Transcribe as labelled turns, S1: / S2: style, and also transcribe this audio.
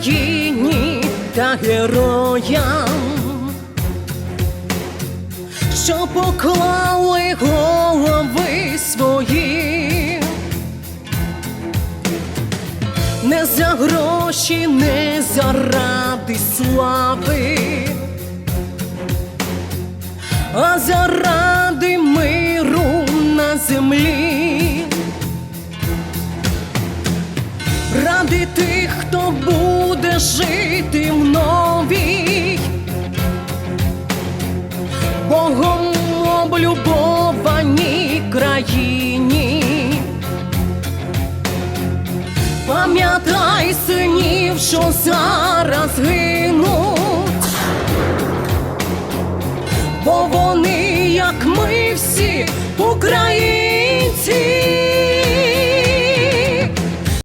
S1: Україні та героям, що поклали голови свої, не за гроші, не заради слави, а заради миру на землі. Ради тих, хто був жити в новій, Богом облюбованій країні. Пам'ятай синів, що зараз гинуть, бо вони, як ми всі, українці.